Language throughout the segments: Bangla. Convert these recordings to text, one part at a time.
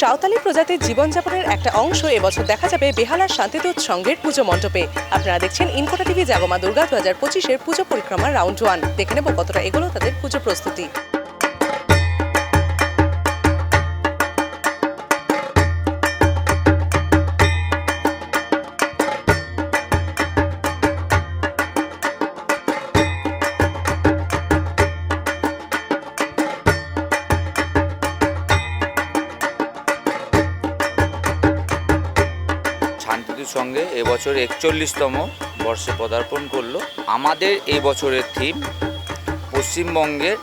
সাঁওতালি প্রজাতির জীবনযাপনের একটা অংশ এবছর দেখা যাবে বেহালার শান্তিদূত সংঘের পুজো মণ্ডপে। আপনারা দেখছেন ইনকোটা টিভি জাগমা দুর্গা দু হাজার পঁচিশের পুজো পরিক্রমা রাউন্ড ওয়ান। দেখে নেব কতটা এগুলো তাদের পুজো প্রস্তুতি। শান্তিদূত সঙ্গে এবছর একচল্লিশতম বর্ষে পদার্পণ করল। আমাদের এই বছরের থিম পশ্চিমবঙ্গের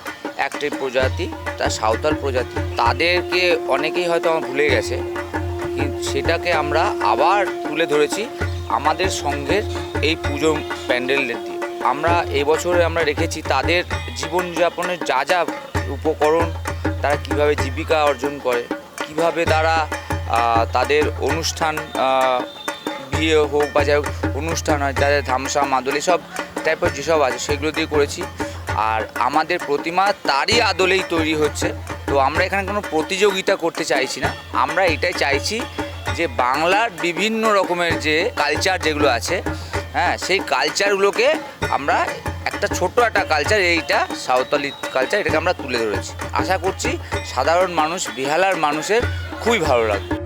একটি প্রজাতি, তা সাঁওতাল প্রজাতি। তাদেরকে অনেকেই হয়তো আমার ভুলে গেছে সেটাকে আমরা আবার তুলে ধরেছি আমাদের সঙ্গের এই পুজো প্যান্ডেল দিয়ে। আমরা এবছরে আমরা রেখেছি তাদের জীবনযাপনের যা যা উপকরণ, তারা কীভাবে জীবিকা অর্জন করে, কীভাবে তারা তাদের অনুষ্ঠান বিয়ে হোক বা যাই হোক অনুষ্ঠান হয় যাদের ধামসা, মাদলি সব টাইপের যেসব আছে সেগুলো দিয়ে করেছি। আর আমাদের প্রতিমা তারই আদলেই তৈরি হচ্ছে। তো আমরা এখানে কোনো প্রতিযোগিতা করতে চাইছি না। আমরা এটাই চাইছি যে বাংলার বিভিন্ন রকমের যে কালচার যেগুলো আছে হ্যাঁ সেই কালচারগুলোকে আমরা একটা ছোট্ট একটা কালচার এইটা সাঁওতালি কালচার এটাকে আমরা তুলে ধরেছি। আশা করছি সাধারণ মানুষ, বিহালার মানুষের খুবই ভালো লাগবে।